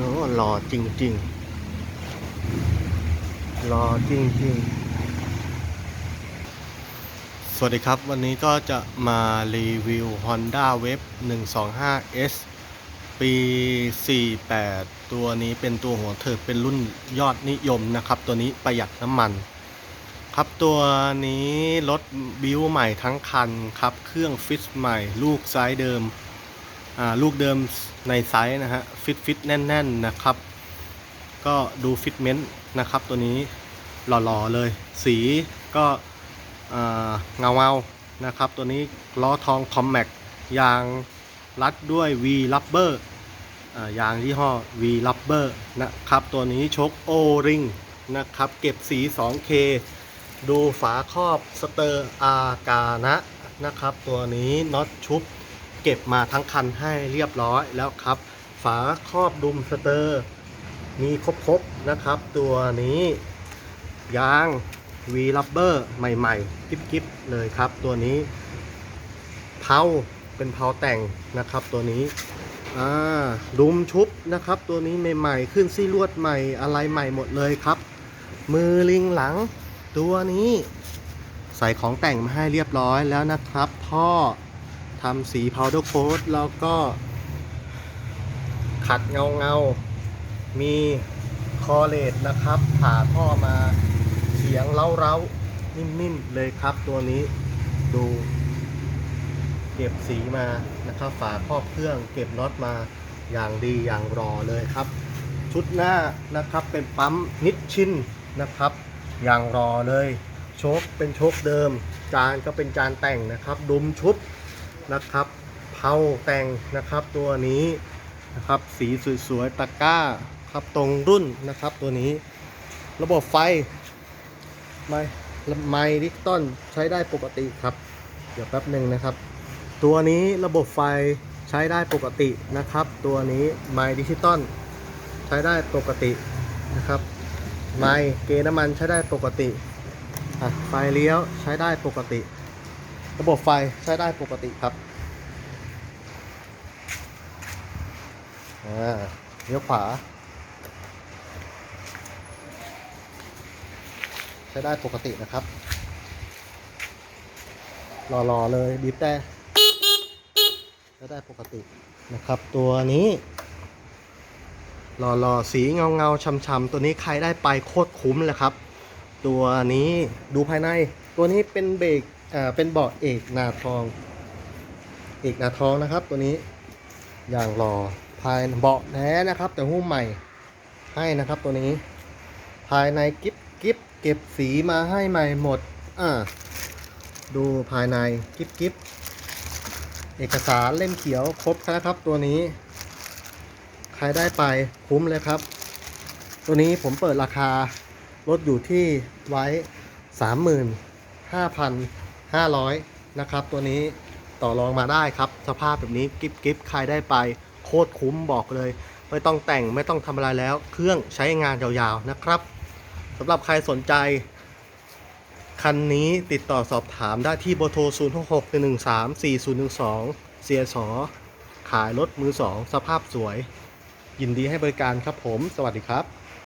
โอ้หล่อจริงๆหล่อจริงๆ สวัสดีครับวันนี้ก็จะมารีวิว Honda w a v 125S ปี 48 ตัวนี้เป็นตัวหัวเถิดเป็นรุ่นยอดนิยมนะครับ ตัวนี้ประหยัดน้ำมัน ครับตัวนี้รถบิวใหม่ทั้งคันครับ เครื่องฟิตใหม่ ลูกไซส์เดิม ลูกเดิมในไซส์นะฮะฟิตฟิตแน่นๆนะครับ ก็ดูฟิตเมนต์นะครับ ตัวนี้หล่อๆเลย สีก็เงาเงานะครับ ตัวนี้ล้อทองคอมแม็กยางรัดด้วย V Rubber อ่ายางยี่ห้อ V Rubber นะครับ ตัวนี้ชก O ring นะครับ เก็บสี 2K ดูฝาครอบสเตอร์อากานะนะครับ ตัวนี้น็อตชุบ เก็บมาทั้งคันให้เรียบร้อยแล้วครับ ฝาครอบดุมสเตอร์ มีครบๆนะครับ ตัวนี้ยาง V rubber ใหม่ๆกิ๊บๆเลยครับ ตัวนี้เพาเป็นเพาแต่งนะครับ ตัวนี้ดุมชุบนะครับ ตัวนี้ใหม่ๆ ขึ้นซี่ลวดใหม่อะไรใหม่หมดเลยครับ มือลิงหลัง ตัวนี้ ใส่ของแต่งมาให้เรียบร้อยแล้วนะครับ ท่อ ทำสี powder coat แล้วก็ ขัดเงาเงา มีคอเลตนะครับ ผ่าท่อมาเสียงเล้าเร้าๆนิ่มๆเลยครับตัวนี้ดูเก็บสีมานะครับ ฝาครอบเครื่องเก็บน็อตมาอย่างดีอย่างรอเลยครับ ชุดหน้านะครับเป็นปั๊มนิชชินนะครับ อย่างรอเลยโชคเป็นโชคเดิม จานก็เป็นจานแต่งนะครับ ดุมชุบ นะครับเผาแต่งนะครับตัวนี้นะครับสีสวยๆตะกร้าครับตรงรุ่นนะครับตัวนี้ ระบบไฟไม่ไมดิจิตอลใช้ได้ปกติครับ เดี๋ยวแป๊บหนึ่งนะครับ ตัวนี้ระบบไฟใช้ได้ปกตินะครับ ตัวนี้ไมดิจิตอลใช้ได้ปกตินะครับไมเกน้ำมันใช้ได้ปกติไฟเลี้ยวใช้ได้ปกติ ระบบไฟใช้ได้ปกติครับอ่าเลี้ยวขวา ใช้ได้ปกตินะครับ รอๆเลยบีบแต่ใช้ได้ปกตินะครับ ตัวนี้รอๆสีเงาเงาๆช้ำๆตัวนี้ใครได้ไปโคตรคุ้มเลยครับ ตัวนี้ดูภายใน ตัวนี้เป็นเบรก อ่าเป็นเบาะเอกนาทอง เอกนาทองนะครับ ตัวนี้อย่างรอภายเบาะแท้นะครับ แต่หุ้มใหม่ให้นะครับตัวนี้ ภายในกิฟกิฟเก็บสีมาให้ใหม่หมดอ่าดูภายในกิฟกิฟเอกสารเล่มเขียวครบนะครับตัวนี้ ใครได้ไปคุ้มเลยครับ ตัวนี้ผมเปิดราคารถอยู่ที่ไว้ 35,500 นะครับ ตัวนี้ต่อรองมาได้ครับ สภาพแบบนี้กิฟกิฟใครได้ไปโคตรคุ้มบอกเลย ไม่ต้องแต่งไม่ต้องทำอะไรแล้ว เครื่องใช้งานยาวๆนะครับสำหรับใครสนใจ คันนี้ติดต่อสอบถามได้ที่เบอร์โทร 0 6 6 1 1 3 4 0 1 2 เสียสอขายรถมือสองสภาพสวย ยินดีให้บริการครับผม สวัสดีครับ